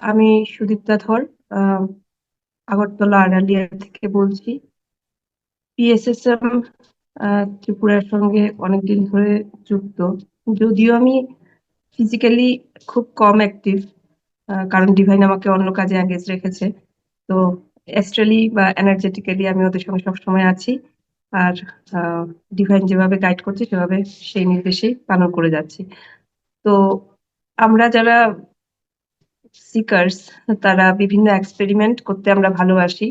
আমি সুদীপ্তা ধর আগরতলা আড়ালিয়া থেকে বলছি। পিএসএসএম ত্রিপুরার সঙ্গে অনেকদিন ধরে যুক্ত। যদিও আমি ফিজিক্যালি খুব কম অ্যাক্টিভ কারণ ডিভাইন আমাকে অন্য কাজে এঙ্গেজ রেখেছে। তো অ্যাস্ট্রালি বা এনার্জেটিক্যালি আমি ওদের সঙ্গে সবসময় আছি। আর ডিভাইন যেভাবে গাইড করছে, সেভাবে সেই নির্দেশেই পালন করে যাচ্ছি। তো আমরা যারা সিকার্স তারা বিভিন্ন এক্সপেরিমেন্ট করতে আমরা ভালোবাসি।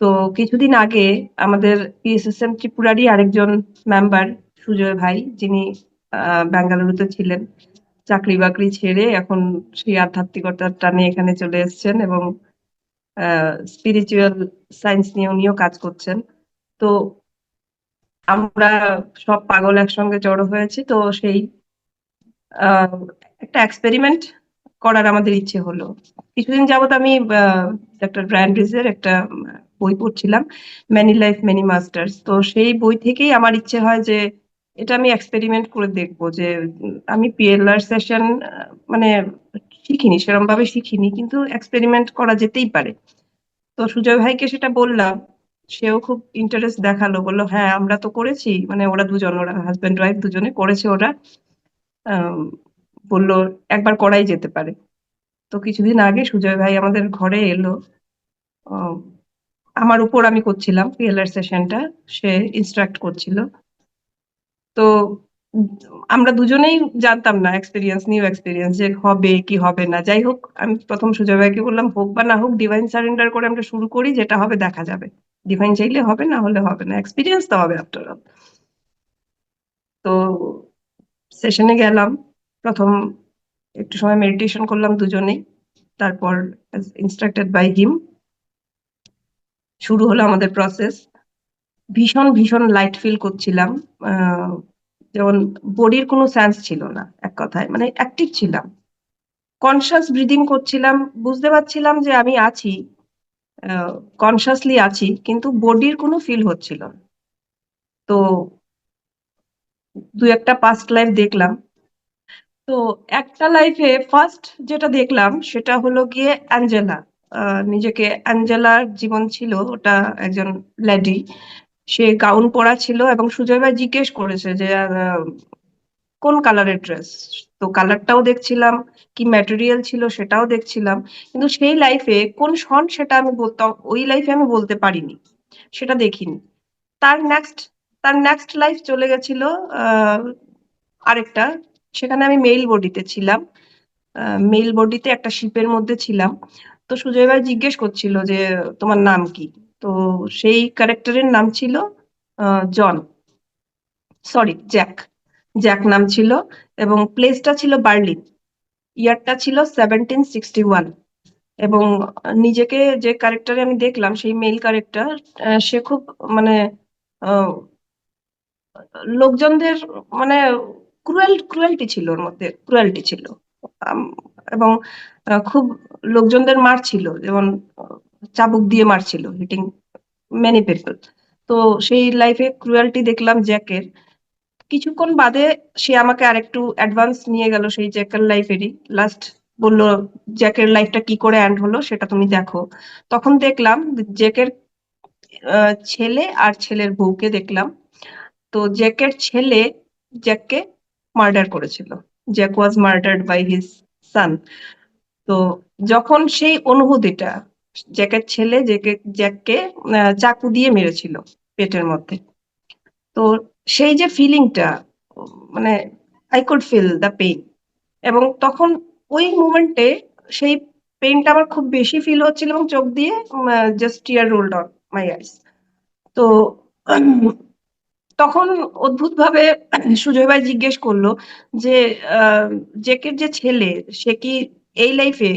তো কিছুদিন আগে আমাদের পিএসএসএম ত্রিপুরারই আরেকজন মেম্বার সুজয় ভাই, যিনি বেঙ্গালুরুতে ছিলেন। চাকরি বাকরি ছেড়ে এখন সেই আধ্যাত্মিকতার টানে এখানে চলে এসছেন এবং স্পিরিচুয়াল সায়েন্স নিয়ে উনিও কাজ করছেন। তো আমরা সব পাগল একসঙ্গে জড়ো হয়েছি। তো সেই একটা এক্সপেরিমেন্ট করার আমাদের ইচ্ছে হলো। কিছুদিন যাবত আমি ডক্টর ব্র্যান্ড্রিজের একটা বই পড়ছিলাম ম্যানি লাইফ ম্যানি মাস্টার্স তো সেই বই থেকেই আমার ইচ্ছে হয় যে, এটা আমি এক্সপেরিমেন্ট করে দেখব যে, আমি পিএলআর সেশন মানে শিখিনি সেরকম ভাবে শিখিনি, কিন্তু এক্সপেরিমেন্ট করা যেতেই পারে। তো সুজয় ভাইকে সেটা বললাম, সেও খুব ইন্টারেস্ট দেখাল, বলল হ্যাঁ আমরা তো করেছি। মানে ওরা দুজন, ওরা হাজব্যান্ড ওয়াইফ দুজনে করেছে ওরা। বলল, একবার করাই যেতে পারে। তো কিছুদিন আগে সুজয় ভাই আমাদের ঘরে এলো। আমার উপর আমি করছিলাম পিএলআর সেশনটা সে ইনস্ট্রাক্ট করছিল। তো আমরা দুজনেই জানতাম না এক্সপিরিয়েন্স নিউ এক্সপিরিয়েন্স যে হবে কি হবে না। যাই হোক, আমি প্রথম সুজয় ভাইকে বললাম, হোক বা না হোক ডিভাইন সারেন্ডার করে আমরা শুরু করি, যেটা হবে দেখা যাবে। ডিভাইন চাইলে হবে, না হলে হবে না। এক্সপিরিয়েন্স তো হবে আফটার অল তো সেশনে গেলাম। প্রথম একটু সময় মেডিটেশন করলাম দুজনেই। তারপর ইনস্ট্রাক্টেড বাই হিম শুরু হলো আমাদের প্রসেস ভীষণ ভীষণ লাইট ফিল করছিলাম। যেমন বডির কোনো সেন্স ছিল না, এক কথায়। মানে অ্যাক্টিভ ছিলাম। কনসাস ব্রিদিং করছিলাম। বুঝতে পারছিলাম যে আমি আছি কনসাসলি আছি, কিন্তু বডির কোনো ফিল হচ্ছিল তো দু একটা পাস্ট লাইফ দেখলাম। তো একটা লাইফে ফার্স্ট যেটা দেখলাম সেটা হলো গিয়ে অ্যাঞ্জেলা নিজেকে অ্যাঞ্জেলার জীবন ছিল ওটা একজন লেডি সে গাউন পরা ছিল এবং সুজয় ভাই জিজ্ঞেস করেছে যে কোন কালারের ড্রেস তো কালারটাও দেখছিলাম, কি ম্যাটেরিয়াল ছিল সেটাও দেখছিলাম। কিন্তু সেই লাইফে কোন সন সেটা আমি বলতাম ওই লাইফে আমি বলতে পারিনি, সেটা দেখিনি। তার নেক্সট তার নেক্সট লাইফ চলে গেছিল আরেকটা সেখানে আমি মেইল বডিতে ছিলাম। মেইল বডিতে একটা শিপের মধ্যে ছিলাম। তো সুজয় ভাই জিজ্ঞেস করছিল যে, তোমার নাম কি? তো সেই ক্যারেক্টারের নাম ছিল জন। সরি জ্যাক জ্যাক নাম ছিল এবং প্লেসটা ছিল বার্লিন ইয়ারটা ছিল সেভেন্টিন সিক্সটি ওয়ান এবং নিজেকে যে ক্যারেক্টারে আমি দেখলাম, সেই মেল ক্যারেক্টার সে খুব মানে লোকজনদের মানে ক্রুয়েল ক্রুয়েলটি ছিল ওর মধ্যে ক্রুয়েলটি ছিল। এবং খুব লোকজনদের মারছিল, যেমন, চাবুক দিয়ে মারছিল হিটিং মেনি পিপল তো সেই লাইফে ক্রুয়েলটি দেখলাম জ্যাকের কিছুক্ষণ বাদে সে আমাকে আরেকটু অ্যাডভান্স নিয়ে গেল সেই জ্যাকের লাইফেরই লাস্ট বলল জ্যাকের লাইফটা কি করে এন্ড হলো সেটা তুমি দেখো। তখন দেখলাম জ্যাকের ছেলে আর ছেলের বউকে দেখলাম। তো জ্যাকের ছেলে জ্যাককে মার্ডার করেছিল। Jack was murdered by his son তো যখন সেই অনুভূতিটা জ্যাকের ছেলে জ্যাকে জ্যাককে চাকু দিয়ে মেরেছিল পেটের মধ্যে। তো সেই যে ফিলিংটা মানে I could feel the pain এবং তখন ওই মুমেন্টে সেই পেইনটা আমার খুব বেশি ফিল হচ্ছিল এবং চোখ দিয়ে just tear rolled on my eyes তো তখন অদ্ভুত ভাবে সুজয় ভাই জিজ্ঞেস করল যে জেকের যে ছেলে সে কি এই লাইফে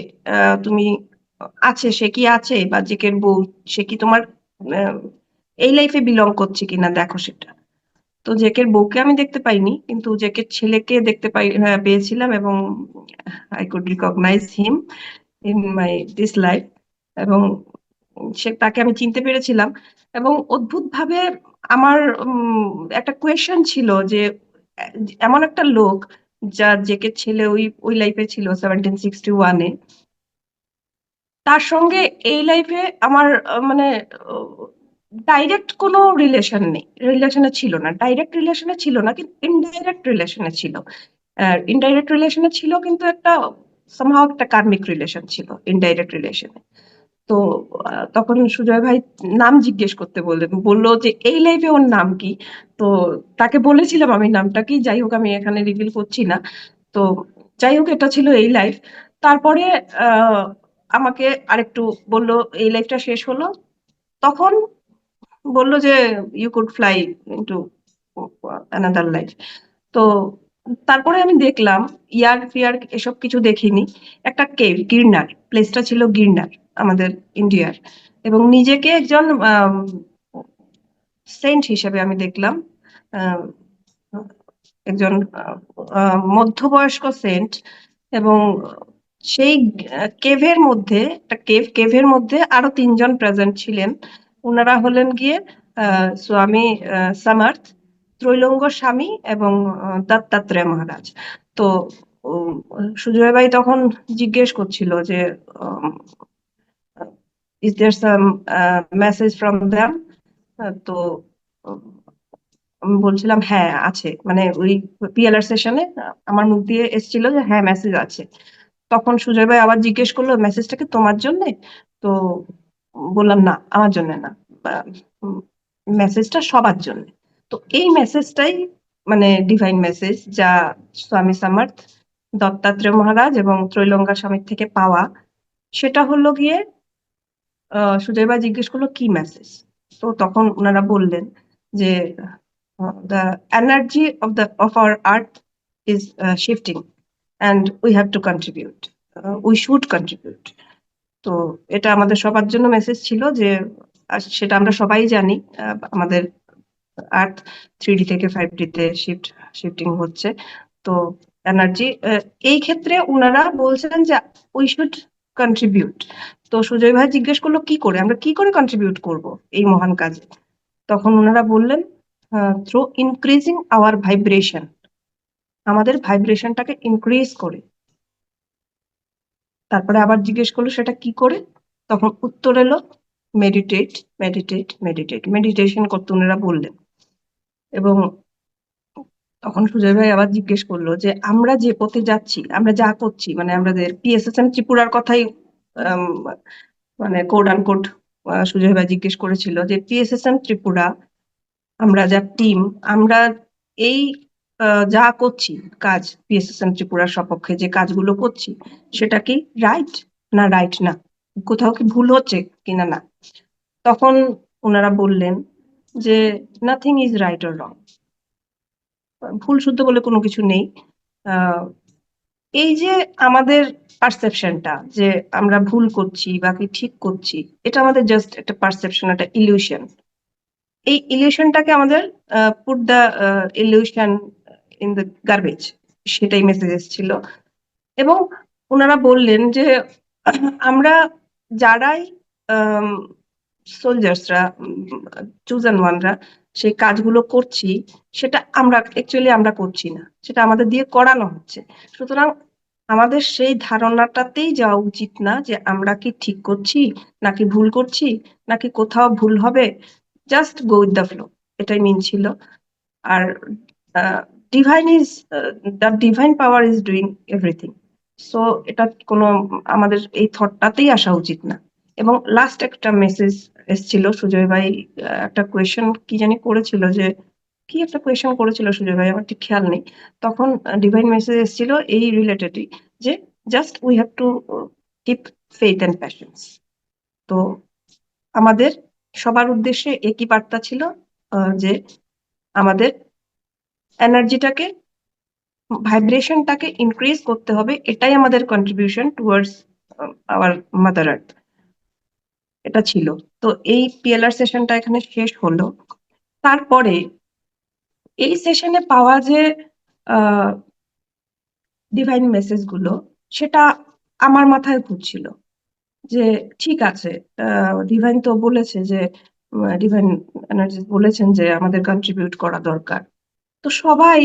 তুমি আছে? সে কি আছে? বা জেকের বউ সে কি তোমার এই লাইফে বিলং করছে কিনা? দেখো সেটা। তো জেকের বউকে আমি দেখতে পাইনি কিন্তু জেকের ছেলেকে দেখতে পাই হ্যাঁ, পেয়েছিলাম এবং I could recognise him in my this life এবং সে, তাকে আমি চিনতে পেরেছিলাম। এবং অদ্ভুত ভাবে আমার একটা কোয়েশন ছিল যে, এমন একটা লোক যার জেকের ছেলে ওই ওই লাইফে ছিল সেভেন্টিন সিক্সটি ওয়ানে তার সঙ্গে এই লাইফে আমার মানে ডাইরেক্ট কোনো রিলেশন নেই রিলেশনে ছিল না। ডাইরেক্ট রিলেশনে ছিল না, কিন্তু ইনডাইরেক্ট রিলেশনে ছিল। ইনডাইরেক্ট রিলেশনে ছিল, কিন্তু একটা সামহাও একটা কার্মিক রিলেশন ছিল ইনডাইরেক্ট রিলেশনে তো তখন সুজয় ভাই নাম জিজ্ঞেস করতে বললেন বলল যে, এই লাইফে ওর নাম কি? তো তাকে বলেছিলাম আমি নামটা কি, যাই হোক আমি এখানে রিভিল করছি না। তো যাই হোক, এটা ছিল এই লাইফ তারপরে আমাকে আরেকটু বলল, এই লাইফটা শেষ হলো? তখন বলল যে you could fly into another life তো তারপরে আমি দেখলাম ইয়ার ফিয়ার এসব কিছু দেখিনি। একটা কেভ, গির্নার প্লেসটা ছিল গির্নার আমাদের ইন্ডিয়ার। এবং নিজেকে একজন সেন্ট হিসেবে আমি দেখলাম একজন মধ্যবয়স্ক সেন্ট এবং সেই কেভের মধ্যে, একটা কেভ, কেভের মধ্যে আরও তিনজন প্রেজেন্ট ছিলেন। ওনারা হলেন গিয়ে স্বামী সামার্থ ত্রৈলঙ্গ স্বামী এবং দত্তাত্রেয় মহারাজ। তো উম, সুজয় ভাই তখন জিজ্ঞেস করছিল যে is there some message from them তো বলছিলাম হ্যাঁ আছে। মানে ওই পিএলআর সেশনে আমার মুখ দিয়ে এসেছিল যে হ্যাঁ মেসেজ আছে। তখন সুজয় ভাই আবার জিজ্ঞেস করল মেসেজটা কি তোমার জন্যে? তো বললাম না আমার জন্য না। মেসেজটা সবার জন্য। তো এই মেসেজটাই মানে ডিভাইন মেসেজ যা স্বামী সামার্থ দত্তাত্রেয় মহারাজ এবং ত্রৈলঙ্গা স্বামীর থেকে পাওয়া সেটা হলো গিয়ে আহ, সুজয় ভাই জিজ্ঞেস করল কি মেসেজ তো তখন ওনারা বললেন যে the energy of the of our earth is shifting and we have to contribute we should contribute তো এটা আমাদের সবার জন্য মেসেজ ছিল যে সেটা আমরা সবাই জানি আমাদের আর্থ থ্রি ডি থেকে ফাইভ ডিতে শিফট শিফটিং হচ্ছে। তো এনার্জি এই ক্ষেত্রে ওনারা বলছেন যে উই শুড কন্ট্রিবিউট তো সুজয় ভাই জিজ্ঞেস করল, কি করে? আমরা কি করে কন্ট্রিবিউট করব এই মহান কাজে? তখন ওনারা বললেন থ্রু ইনক্রিজিং আওয়ার ভাইব্রেশন আমাদের ভাইব্রেশনটাকে ইনক্রিজ করে। তারপরে আবার জিজ্ঞেস করল, সেটা কি করে? তখন উত্তর এলো মেডিটেট মেডিটেট মেডিটেট মেডিটেশন করতে ওনারা বললেন। এবং তখন সুজয় ভাই আবার জিজ্ঞেস করল যে, আমরা যে পথে যাচ্ছি, আমরা যা করছি মানে আমাদের পিএসএসএম ত্রিপুরার কথাই মানে কোড আনকোড সুজয় ভাই জিজ্ঞেস করেছিল যে পিএসএসএম ত্রিপুরা, আমরা যা টিম আমরা এই যা করছি, কাজ পিএসএসএম ত্রিপুরার সপক্ষে যে কাজগুলো করছি, সেটা কি রাইট না রাইট না? কোথাও কি ভুল হচ্ছে কিনা না? তখন ওনারা বললেন যে nothing is right or wrong ভুল শুদ্ধ বলে কোনো কিছু নেই। এই যে আমাদের পারসেপশনটা যে আমরা ভুল করছি বা কি ঠিক করছি, এটা আমাদের জাস্ট একটা পারসেপশন একটা ইলিউশন এই ইলিউশনটাকে আমাদের put the illusion in the garbage সেটাই মেসেজ এসেছিল। এবং ওনারা বললেন যে আমরা যারাই সোলজার্সরা চুজান ওয়ানরা সেই কাজগুলো করছি, সেটা আমরা অ্যাকচুয়ালি আমরা করছি না। সেটা আমাদের দিয়ে করানো হচ্ছে। সুতরাং আমাদের সেই ধারণাটাতেই যাওয়া উচিত না যে আমরা কি ঠিক করছি, নাকি ভুল করছি, নাকি কোথাও ভুল হবে। Just go with the flow এটাই মিন ছিল। আর divine is the divine power is doing everything so এটা কোনো, আমাদের এই থটটাতেই আসা উচিত না। এবং লাস্ট একটা মেসেজ এসেছিল সুজয় ভাই একটা কোয়েশ্চেন কি জানি করেছিল যে, কি একটা কোয়েশ্চেন করেছিল সুজয় ভাই, আমার ঠিক খেয়াল নেই। তখন ডিভাইন মেসেজ এসেছিল এই রিলেটেডই যে just we have to keep faith and passions তো আমাদের সবার উদ্দেশ্যে একই বার্তা ছিল যে আমাদের এনার্জিটাকে ভাইব্রেশনটাকে ইনক্রিজ করতে হবে, এটাই আমাদের contribution towards our mother earth এটা ছিল। তো এই পিএলআর সেশনটা এখানে শেষ হলো। তারপরে এই সেশনে পাওয়া যে ডিভাইন মেসেজগুলো, সেটা আমার মাথায় ঘুরছিল যে, ঠিক আছে ডিভাইন তো বলেছে যে ডিভাইন এনার্জি বলেছেন যে, আমাদের কন্ট্রিবিউট করা দরকার। তো সবাই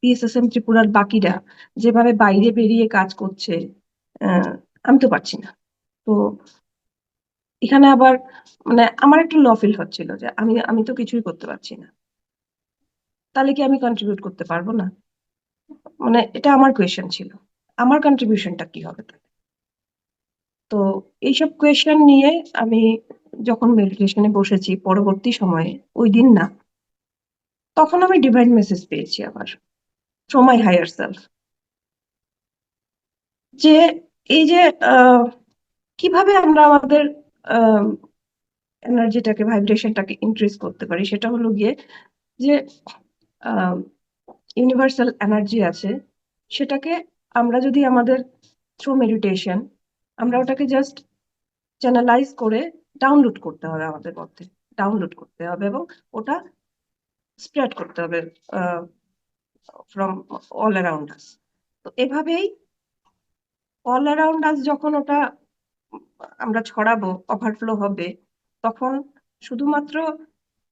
পিএসএসএম ত্রিপুরার বাকিরা যেভাবে বাইরে বেরিয়ে কাজ করছে আমি তো পারছি না। তো এখানে আবার মানে আমার একটু ল ফিল হচ্ছিল যে আমি আমি তো কিছুই করতে পারছি না। তাহলে কি আমি কন্ট্রিবিউট করতে পারব না? মানে এটা আমার কোয়েশ্চেন ছিল। আমার কন্ট্রিবিউশনটা কি হবে তাহলে? তো এইসব কোয়েশ্চেন নিয়ে আমি যখন মেডিটেশনে বসেছি পরবর্তী সময়ে, ওই দিন না, তখন আমি ডিভাইন মেসেজ পেয়েছি আবার থ্রো মাই হায়ার সেলফ যে এই যে কীভাবে আমরা আমাদের এনার্জিটাকে ভাইব্রেশনটাকে ইনক্রিজ করতে পারি। সেটা হলো গিয়ে যে ইউনিভার্সাল এনার্জি আছে, সেটাকে আমরা যদি আমাদের থ্রু মেডিটেশন আমরা ওটাকে জাস্ট চ্যানেলাইজ করে ডাউনলোড করতে হবে আমাদের মধ্যে। ডাউনলোড করতে হবে এবং ওটা স্প্রেড করতে হবে ফ্রম অল অ্যারাউন্ড আস তো এভাবেই অল অ্যারাউন্ড আস যখন ওটা আমরা ছড়াবো ওভারফ্লো হবে, তখন শুধুমাত্র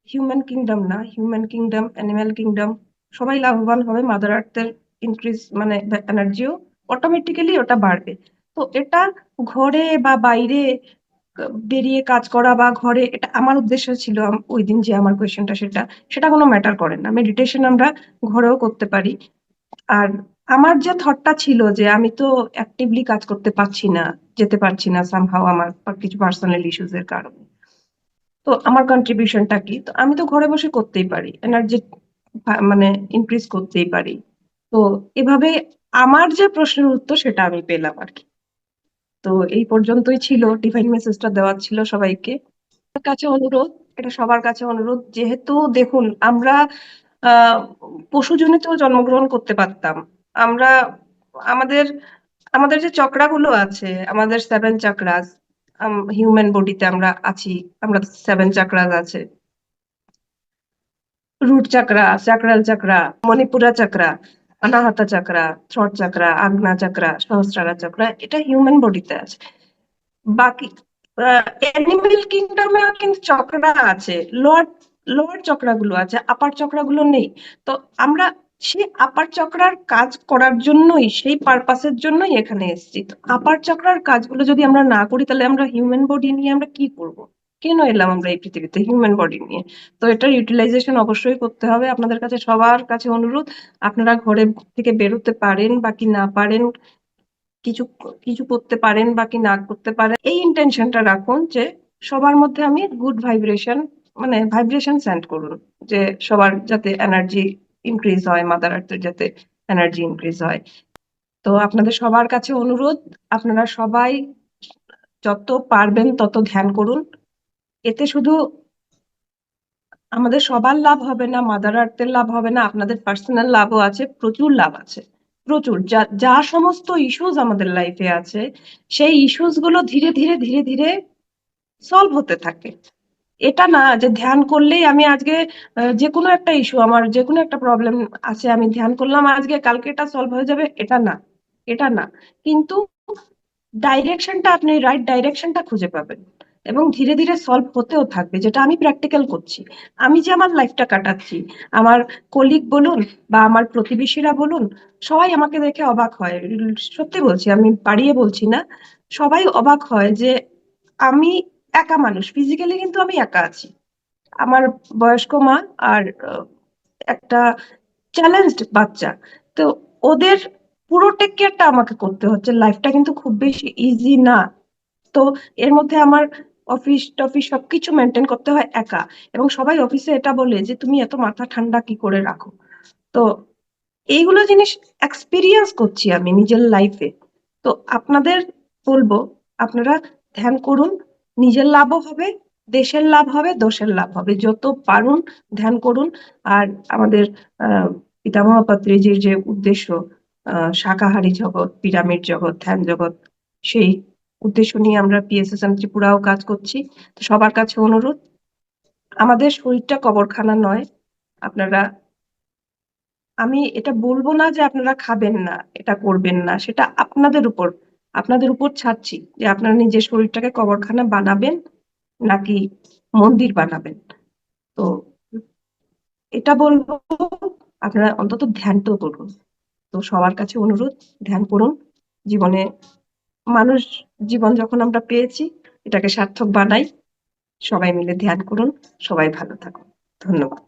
হিউম্যান কিংডম না হিউম্যান কিংডম অ্যানিম্যাল কিংডম সবাই লাভবান হবে মাদার আর্থের ইনক্রিজ মানে এনার্জিও অটোমেটিক্যালি ওটা বাড়বে। তো এটা ঘরে বা বাইরে বেরিয়ে কাজ করা বা ঘরে, এটা আমার উদ্দেশ্য ছিল ওই দিন যে আমার কোয়েশ্চেনটা সেটা সেটা কোনো ম্যাটার করে না। মেডিটেশন আমরা ঘরেও করতে পারি। আর আমার যে থটটা ছিল যে আমি তো অ্যাক্টিভলি কাজ করতে পারছি না, যেতে পারছি না সামহাও আমার কিছু পার্সোনাল ইস্যুস এর কারণে। তো আমার কন্ট্রিবিউশনটা কি? তো আমি তো ঘরে বসে করতেই পারি এনার্জি মানে ইনক্রিজ করতেই পারি। তো এভাবে আমার যে প্রশ্নের উত্তর সেটা আমি পেলাম আর কি। তো এই পর্যন্তই ছিল ডিভাইন মেসেজটা দেওয়ার ছিল সবাইকে। কাছে অনুরোধ, এটা সবার কাছে অনুরোধ, যেহেতু দেখুন আমরা, আহ পশুজনিতেও জন্মগ্রহণ করতে পারতাম আমরা আমাদের আমাদের যে চক্রাগুলো আছে, আমাদের সেভেন চাকরাস হিউম্যান বডিতে আমরা আছি, আমরা সেভেন চাকরাস আছে। রুট চাকরা চাকরাল চাকরা মণিপুরা চাকরা অনাহতা চাকরা থ্রট চাকরা আগ্না চাকরা সহস্রারা চাকরা এটা হিউম্যান বডিতে আছে। বাকি অ্যানিমেল কিংডমে কিন্তু চক্রা আছে। লোয়ার লোয়ার চক্রাগুলো আছে আপার চক্রাগুলো নেই। তো আমরা সেই আপার চক্রার কাজ করার জন্যই, সেই পারপাসের জন্যই এখানে এসেছি। তো আপার চক্রার কাজগুলো যদি আমরা না করি, তাহলে আমরা হিউম্যান বডি নিয়ে আমরা কি করব? কেন এলাম আমরা এই পৃথিবীতে হিউম্যান বডি নিয়ে? তো এটার ইউটিলাইজেশন অবশ্যই করতে হবে। আপনাদের কাছে সবার কাছে অনুরোধ, আপনারা ঘরে থেকে বেরোতে পারেন বা কি না পারেন, কিছু কিছু করতে পারেন বা কি না করতে পারেন, এই ইন্টেনশনটা রাখুন যে সবার মধ্যে আমি গুড ভাইব্রেশন মানে ভাইব্রেশন সেন্ড করুন। যে সবার যাতে এনার্জি ইনক্রিজ হয় মাদার আর্থের যাতে এনার্জি ইনক্রিজ হয়। তো আপনাদের সবার কাছে অনুরোধ, আপনারা সবাই যত পারবেন তত ধ্যান করুন। এতে শুধু আমাদের সবার লাভ হবে না মাদার আর্থের লাভ হবে না, আপনাদের পার্সোনাল লাভও আছে, প্রচুর লাভ আছে, প্রচুর। যা যা সমস্ত ইস্যুজ আমাদের লাইফে আছে, সেই ইস্যুসগুলো ধীরে ধীরে ধীরে ধীরে সলভ হতে থাকে। এটা না যে ধ্যান করলেই আমি আজকে যে কোনো একটা ইস্যু আমার যে কোনো একটা প্রবলেম আছে, আমি ধ্যান করলাম, আজকে কালকে এটা সলভ হয়ে যাবে, এটা না এটা না। কিন্তু ডাইরেকশনটা আপনি রাইট ডাইরেকশনটা খুঁজে পাবেন এবং ধীরে ধীরে সলভ হতেও থাকবে, যেটা আমি প্র্যাকটিক্যাল করছি। আমি যে আমার লাইফটা কাটাচ্ছি, আমার কলিগ বলুন বা আমার প্রতিবেশীরা বলুন, সবাই আমাকে দেখে অবাক হয়। সত্যি বলছি, আমি বাড়িয়ে বলছি না, সবাই অবাক হয় যে আমি একা মানুষ ফিজিক্যালি কিন্তু আমি একা আছি। আমার বয়স্ক মা আর একটা চ্যালেঞ্জড বাচ্চা। তো ওদের পুরো টেক কেয়ারটা আমাকে করতে হচ্ছে। লাইফটা কিন্তু খুব বেশি ইজি না। তো এর মধ্যে আমার অফিস টফিস সবকিছু মেনটেন করতে হয় একা। এবং সবাই অফিসে এটা বলে যে, তুমি এত মাথা ঠান্ডা কি করে রাখো? তো এইগুলো জিনিস এক্সপিরিয়েন্স করছি আমি নিজের লাইফে তো আপনাদের বলব, আপনারা ধ্যান করুন। নিজের লাভও হবে, দেশের লাভ হবে, দোষের লাভ হবে। যত পারুন, ধ্যান করুন। আর আমাদের পিতামহ পাত্রীজির যে উদ্দেশ্য শাকাহারী জগৎ, পিরামিড জগৎ, ধ্যান জগৎ, সেই উদ্দেশ্য নিয়ে আমরা পিএসএসএম ত্রিপুরাও কাজ করছি। তো সবার কাছে অনুরোধ, আমাদের শরীরটা কবরখানা নয়। আপনারা, আমি এটা বলব না যে আপনারা খাবেন না, এটা করবেন না। সেটা আপনাদের উপর আপনাদের উপর ছাড়ছি যে আপনারা নিজের শরীরটাকে কবরখানা বানাবেন নাকি মন্দির বানাবেন। তো এটা বলব, আপনারা অন্তত ধ্যান তো করুন। তো সবার কাছে অনুরোধ, ধ্যান করুন। জীবনে মানুষ জীবন যখন আমরা পেয়েছি, এটাকে সার্থক বানাই। সবাই মিলে ধ্যান করুন, সবাই ভালো থাকুন। ধন্যবাদ।